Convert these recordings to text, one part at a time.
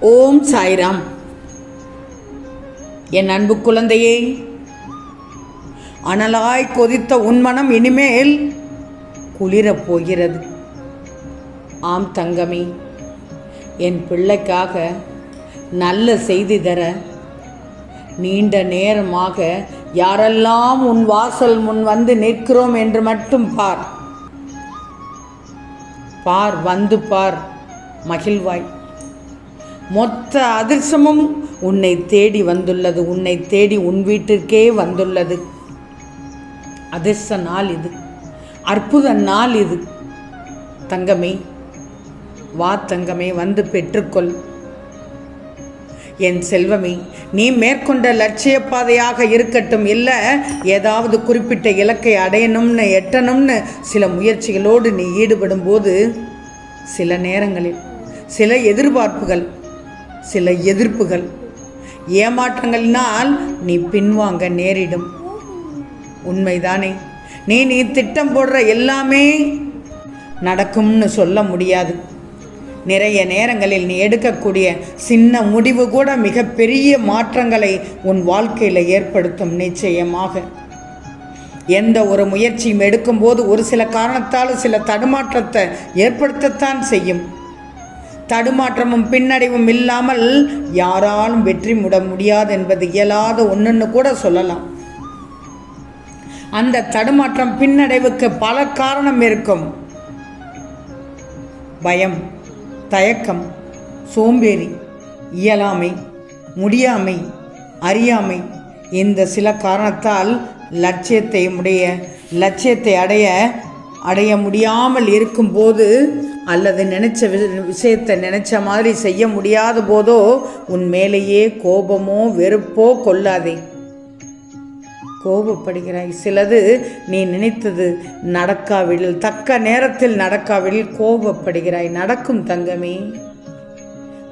ஓம் சாய்ராம். என் அன்பு குழந்தையே அனலாய் கொதித்த உன் மனம் இனிமேல் குளிரப் போகிறது. ஆம் தங்கமி என் பிள்ளைக்காக நல்ல செய்தி தர நீண்ட நேரமாக யாரெல்லாம் உன் வாசல் முன் வந்து நிற்கிறோம் என்று மட்டும் பார். பார் வந்து பார் மகிழ்வாய். மொத்த அதிர்ஷ்டமும் உன்னை தேடி வந்துள்ளது. உன்னை தேடி உன் வீட்டிற்கே வந்துள்ளது. அதிர்ஷ்ட நாள் இது. அற்புத நாள் இது. தங்கமே வா தங்கமே வந்து பெற்றுக்கொள். என் செல்வமே நீ மேற்கொண்ட லட்சிய பாதையாக இருக்கட்டும். இல்லை ஏதாவது குறிப்பிட்ட இலக்கை அடையணும்னு எட்டணும்னு சில முயற்சிகளோடு நீ ஈடுபடும் போது சில நேரங்களில் சில எதிர்பார்ப்புகள் சில எதிர்ப்புகள். ஏமாற்றங்களினால் நீ பின்வாங்க நேரிடும். உண்மைதானே? நீ நீ திட்டம் போடுற எல்லாமே நடக்கும்னு சொல்ல முடியாது. நிறைய நேரங்களில் நீ எடுக்கக்கூடிய சின்ன முடிவு கூட மிகப்பெரிய மாற்றங்களை உன் வாழ்க்கையில் ஏற்படுத்தும் நிச்சயமாக. எந்த ஒரு முயற்சியும் எடுக்கும்போது ஒரு சில காரணத்தால் சில தடுமாற்றத்தை ஏற்படுத்தத்தான் செய்யும். தடுமாற்றமும் பின்னடைவும் இல்லாமல் யாராலும் வெற்றி முட முடியாது என்பது இயலாத ஒன்றுன்னு கூட சொல்லலாம். அந்த தடுமாற்றம் பின்னடைவுக்கு பல காரணம் இருக்கும். பயம் தயக்கம் சோம்பேறி இயலாமை முடியாமை அறியாமை இந்த சில காரணத்தால் லட்சியத்தை உடைய லட்சியத்தை அடைய அடைய முடியாமல் இருக்கும்போது அல்லது நினச்ச விஷயத்தை நினச்ச மாதிரி செய்ய முடியாத போதோ உன் மேலேயே கோபமோ வெறுப்போ கொள்ளாதே. கோபப்படுகிறாய். சிலது நீ நினைத்தது நடக்காவிடில் தக்க நேரத்தில் நடக்காவிடில் கோபப்படுகிறாய். நடக்கும் தங்கமே.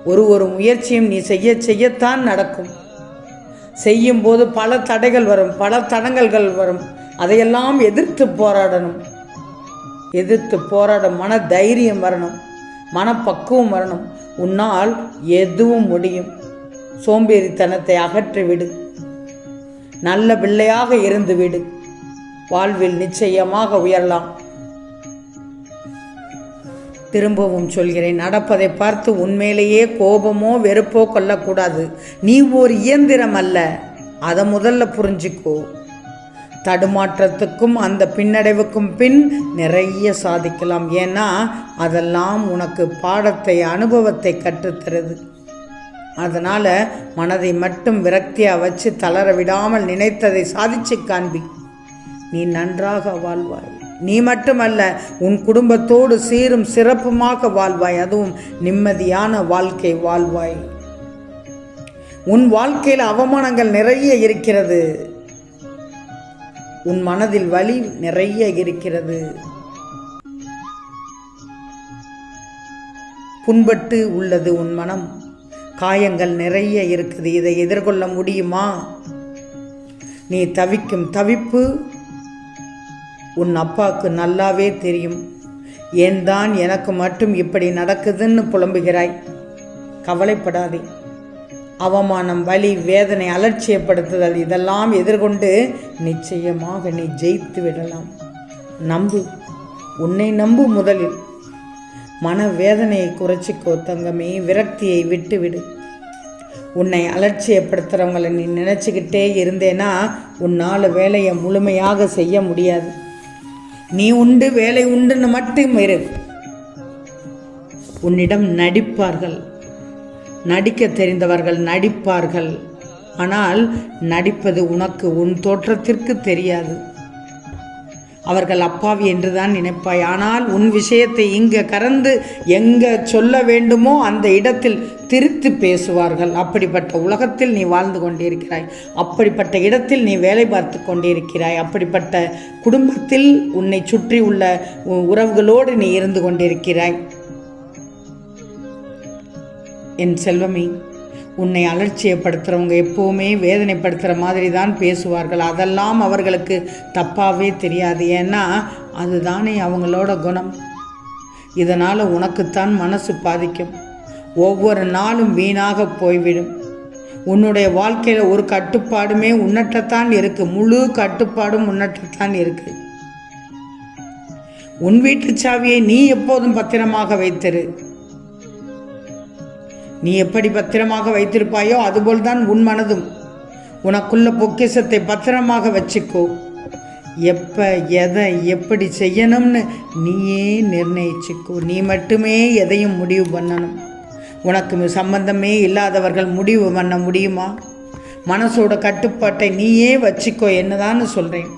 ஒரு ஒரு முயற்சியும் நீ செய்ய செய்யத்தான் நடக்கும். செய்யும்போது பல தடைகள் வரும் பல தடங்கல்கள் வரும். அதையெல்லாம் எதிர்த்து போராடணும். எதிர்த்து போராட மன தைரியம் வரணும் மனப்பக்குவம் வரணும். உன்னால் எதுவும் முடியும். சோம்பேறித்தனத்தை அகற்றிவிடு. நல்ல பிள்ளையாக இருந்து விடு வாழ்வில் நிச்சயமாக உயரலாம். திரும்பவும் சொல்கிறேன் நடப்பதை பார்த்து உண்மையிலேயே கோபமோ வெறுப்போ கொள்ளக்கூடாது. நீ ஒரு இயந்திரம் அல்ல. அதை முதல்ல புரிஞ்சுக்கோ. தடுமாற்றத்துக்கும் அந்த பின்னடைவுக்கும் பின் நிறைய சாதிக்கலாம். ஏன்னா அதெல்லாம் உனக்கு பாடத்தை அனுபவத்தை கற்றுத்தருது. அதனால் மனதை மட்டும் விரக்தியாக வச்சு தளர விடாமல் நினைத்ததை சாதிச்சு காண்பி. நீ நன்றாக வாழ்வாய். நீ மட்டுமல்ல உன் குடும்பத்தோடு சீரும் சிறப்புமாக வாழ்வாய். அதுவும் நிம்மதியான வாழ்க்கை வாழ்வாய். உன் வாழ்க்கையில் அவமானங்கள் நிறைய இருக்கிறது. உன் மனதில் வலி நிறைய இருக்கிறது. புண்பட்டு உள்ளது உன் மனம். காயங்கள் நிறைய இருக்குது. இதை எதிர்கொள்ள முடியுமா? நீ தவிக்கும் தவிப்பு உன் அப்பாவுக்கு நல்லாவே தெரியும். ஏன் தான் எனக்கு மட்டும் இப்படி நடக்குதுன்னு புலம்புகிறாய்? கவலைப்படாதே. அவமானம் வலி வேதனை அலட்சியப்படுத்துதல் இதெல்லாம் எதிர்கொண்டு நிச்சயமாக நீ ஜெயித்து விடலாம். நம்பு. உன்னை நம்பு முதலில். மன வேதனையை குறைச்சிக்கோ தங்கமே விரக்தியை விட்டுவிடு. உன்னை அலட்சியப்படுத்துகிறவங்களை நீ நினச்சிக்கிட்டே இருந்தேன்னா உன்னால் வேலையை முழுமையாக செய்ய முடியாது. நீ உண்டு வேலை உண்டுன்னு மட்டும் இரு. உன்னிடம் நடிப்பார்கள். நடிக்க தெரிந்தவர்கள் நடிப்பார்கள். ஆனால் நடிப்பது உனக்கு உன் தோற்றத்திற்கு தெரியாது. அவர்கள் அப்பாவி என்றுதான் நினைப்பாய். ஆனால் உன் விஷயத்தை இங்கே கறந்து எங்கே சொல்ல வேண்டுமோ அந்த இடத்தில் திருத்து பேசுவார்கள். அப்படிப்பட்ட உலகத்தில் நீ வாழ்ந்து கொண்டிருக்கிறாய். அப்படிப்பட்ட இடத்தில் நீ வேலை பார்த்து கொண்டிருக்கிறாய். அப்படிப்பட்ட குடும்பத்தில் உன்னை சுற்றி உள்ள உறவுகளோடு நீ இருந்து கொண்டிருக்கிறாய். என் செல்வமே உன்னை அலட்சியப்படுத்துகிறவங்க எப்போவுமே வேதனைப்படுத்துகிற மாதிரி தான் பேசுவார்கள். அதெல்லாம் அவர்களுக்கு தப்பாகவே தெரியாது. ஏன்னா அதுதானே அவங்களோட குணம். இதனால் உனக்குத்தான் மனசு பாதிக்கும். ஒவ்வொரு நாளும் வீணாக போய்விடும். உன்னுடைய வாழ்க்கையில் ஒரு கட்டுப்பாடுமே உன்னற்றத்தான் இருக்குது முழு கட்டுப்பாடும் உன்னற்றத்தான் இருக்கு. உன் வீட்டு சாவியை நீ எப்போதும் பத்திரமாக வைத்திரு. நீ எப்படி பத்திரமாக வைத்திருப்பாயோ அதுபோல்தான் உன் மனதும். உனக்குள்ள பொக்கிஷத்தை பத்திரமாக வச்சுக்கோ. எப்போ எதை எப்படி செய்யணும்னு நீயே நிர்ணயிச்சுக்கோ. நீ மட்டுமே எதையும் முடிவு பண்ணணும். உனக்கு சம்பந்தமே இல்லாதவர்கள் முடிவு பண்ண முடியுமா? மனசோட கட்டுப்பாட்டை நீயே வச்சுக்கோ என்னதான்னு சொல்கிறேன்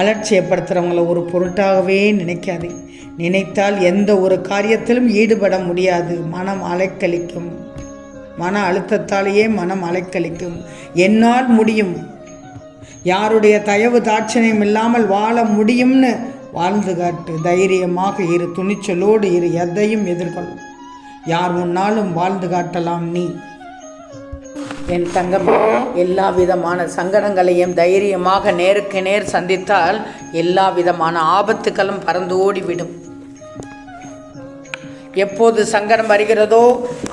அலட்சியப்படுத்துகிறவங்கள ஒரு பொருட்டாகவே நினைக்காதே. நினைத்தால் எந்த ஒரு காரியத்திலும் ஈடுபட முடியாது. மனம் அலைக்கழிக்கும். மன அழுத்தத்தாலேயே மனம் அலைக்கழிக்கும். என்னால் முடியும். யாருடைய தயவு தாட்சணியம் இல்லாமல் வாழ முடியும்னு வாழ்ந்து காட்டு. தைரியமாக இரு. துணிச்சலோடு இரு. எதையும் எதிர்கொள். யார் முன்னாலும் வாழ்ந்து காட்டலாம் நீ. என் தங்கம் எல்லா விதமான சங்கடங்களையும் தைரியமாக நேருக்கு நேர் சந்தித்தால் எல்லா விதமான ஆபத்துகளும் பறந்து ஓடிவிடும். எப்போது சங்கடம் வருகிறதோ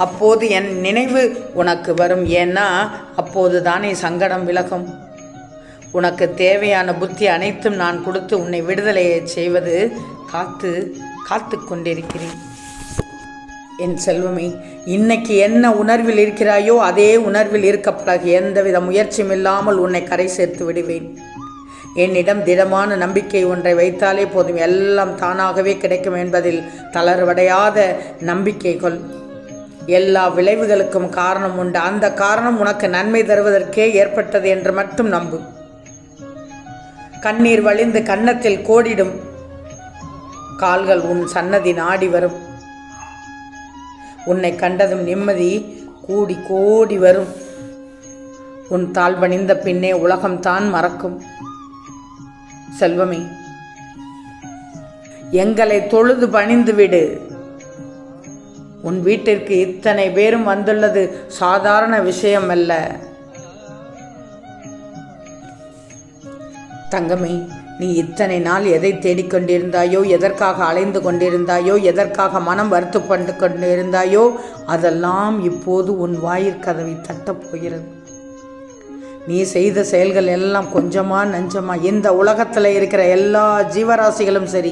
அப்போது என் நினைவு உனக்கு வரும். ஏன்னா அப்போது தானே சங்கடம் விலகும். உனக்கு தேவையான புத்தி அனைத்தும் நான் கொடுத்து உன்னை விடுதலையை செய்வது காத்து காத்து கொண்டிருக்கிறேன். என் செல்வமே இன்னைக்கு என்ன உணர்வில் இருக்கிறாயோ அதே உணர்வில் இருக்க எந்தவித முயற்சியும் இல்லாமல் உன்னை கரை சேர்த்து விடுவேன். என்னிடம் திடமான நம்பிக்கை ஒன்றை வைத்தாலே போதும். எல்லாம் தானாகவே கிடைக்கும் என்பதில் தளர்வடையாத நம்பிக்கை கொள். எல்லா விளைவுகளுக்கும் காரணம் உண்டு. அந்த காரணம் உனக்கு நன்மை தருவதற்கே ஏற்பட்டது என்று மட்டும் நம்பு. கண்ணீர் வழிந்து கன்னத்தில் கோடிடும் கால்கள் உன் சன்னதி நாடி வரும். உன்னை கண்டதும் நிம்மதி கூடி கோடி வரும். உன் தாழ்வணிந்த பின்னே உலகம்தான் மறக்கும். செல்வமே எங்களை தொழுது பணிந்து விடு. உன் வீட்டிற்கு இத்தனை பேரும் வந்துள்ளது சாதாரண விஷயம் அல்ல தங்கமே நீ இத்தனை நாள் எதை தேடிக்கொண்டிருந்தாயோ எதற்காக அலைந்து கொண்டிருந்தாயோ எதற்காக மனம் வருத்தப்பட்டு கொண்டிருந்தாயோ அதெல்லாம் இப்போது உன் வாயிற்கதவை தட்டப் போகிறது. நீ செய்த செயல்கள் எல்லாம் கொஞ்சமாக நஞ்சமாக இந்த உலகத்தில் இருக்கிற எல்லா ஜீவராசிகளும் சரி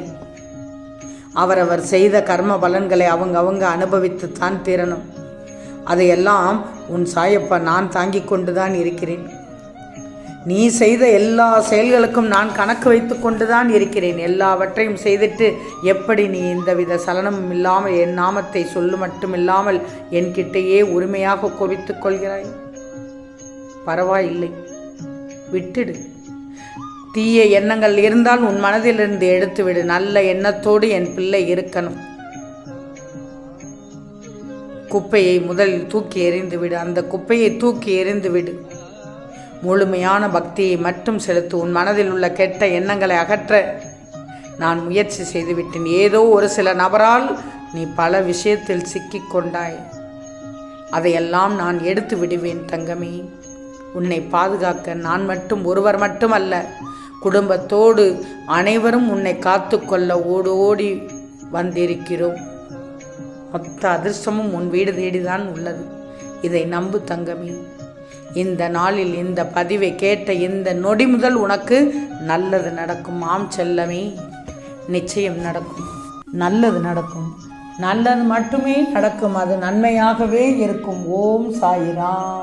அவரவர் செய்த கர்ம பலன்களை அவங்க அவங்க அனுபவித்து தான் தீரணும். அதையெல்லாம் உன் சாயப்பா நான் தாங்கி கொண்டு தான் இருக்கிறேன். நீ செய்த எல்லா செயல்களுக்கும் நான் கணக்கு வைத்து கொண்டு தான் இருக்கிறேன். எல்லாவற்றையும் செய்துட்டு எப்படி நீ இந்தவித சலனமும் இல்லாமல் என் நாமத்தை சொல்லு மட்டும் இல்லாமல் என்கிட்டயே உரிமையாக குவித்துக் கொள்கிறாய்? பரவாயில்லை. விட்டுடு. தீய எண்ணங்கள் இருந்தால் உன் மனதிலிருந்து எடுத்துவிடு. நல்ல எண்ணத்தோடு என் பிள்ளை இருக்கணும். குப்பையை முதலில் தூக்கி எறிந்து விடு அந்த குப்பையை தூக்கி எறிந்து விடு முழுமையான பக்தியை மட்டும் செலுத்து. உன் மனதில் உள்ள கெட்ட எண்ணங்களை அகற்ற நான் முயற்சி செய்துவிட்டேன். ஏதோ ஒரு சில நபரால் நீ பல விஷயத்தில் சிக்கிக் கொண்டாய் அதையெல்லாம் நான் எடுத்து விடுவேன் தங்கமே. உன்னை பாதுகாக்க நான் மட்டும் ஒருவர் மட்டும் அல்ல குடும்பத்தோடு அனைவரும் உன்னை காத்துக்கொள்ள ஓடு ஓடி வந்திருக்கிறோம். மொத்த அதிர்ஷ்டமும் உன் வீடு தேடிதான் உள்ளது. இதை நம்பு தங்கமே. இந்த நாளில் இந்த பதிவை கேட்ட இந்த நொடி முதல் உனக்கு நல்லது நடக்கும். ஆம் செல்லமே நிச்சயம் நடக்கும். நல்லது நடக்கும். நல்லது மட்டுமே நடக்கும். அது நன்மையாகவே இருக்கும். ஓம் சாயிரா